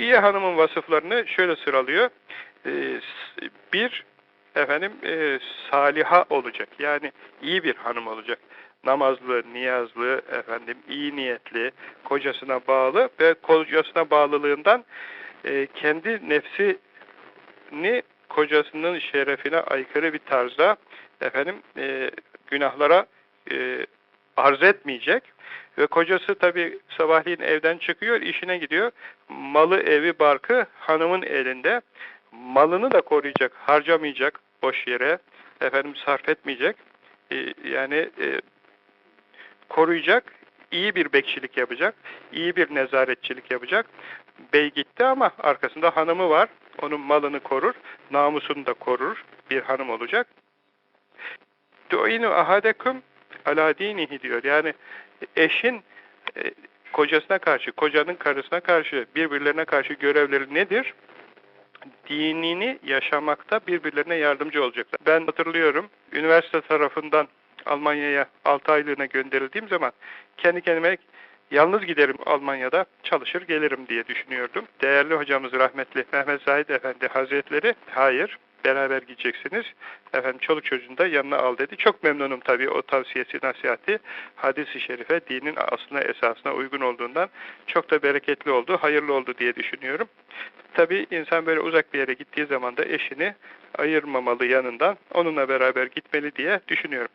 iyi hanımın vasıflarını şöyle sıralıyor. E, bir, efendim e, saliha olacak. Yani iyi bir hanım olacak. Namazlı, niyazlı, efendim iyi niyetli, kocasına bağlı ve kocasına bağlılığından e, kendi nefsini kocasının şerefine aykırı bir tarzda efendim e, günahlara e, arz etmeyecek. Ve kocası tabi sabahleyin evden çıkıyor, işine gidiyor. Malı, evi, barkı hanımın elinde. Malını da koruyacak, harcamayacak boş yere, efendim sarf etmeyecek. E, yani e, koruyacak, iyi bir bekçilik yapacak, iyi bir nezaretçilik yapacak. Bey gitti ama arkasında hanımı var. Onun malını korur, namusunu da korur. Bir hanım olacak. Tu'inu ahadekum ala dinihi diyor. Yani eşin e, kocasına karşı, kocanın karısına karşı, birbirlerine karşı görevleri nedir? Dinini yaşamakta birbirlerine yardımcı olacaklar. Ben hatırlıyorum, üniversite tarafından Almanya'ya 6 aylığına gönderildiğim zaman kendi kendime yalnız giderim Almanya'da çalışır gelirim diye düşünüyordum. Değerli hocamız rahmetli Mehmet Zahid Efendi Hazretleri hayır beraber gideceksiniz. Efendim çoluk çocuğunu da yanına al dedi. Çok memnunum tabii o tavsiyesi, nasihati. Hadis-i şerife dinin aslına esasına uygun olduğundan çok da bereketli oldu, hayırlı oldu diye düşünüyorum. Tabii insan böyle uzak bir yere gittiği zaman da eşini ayırmamalı yanından, onunla beraber gitmeli diye düşünüyorum.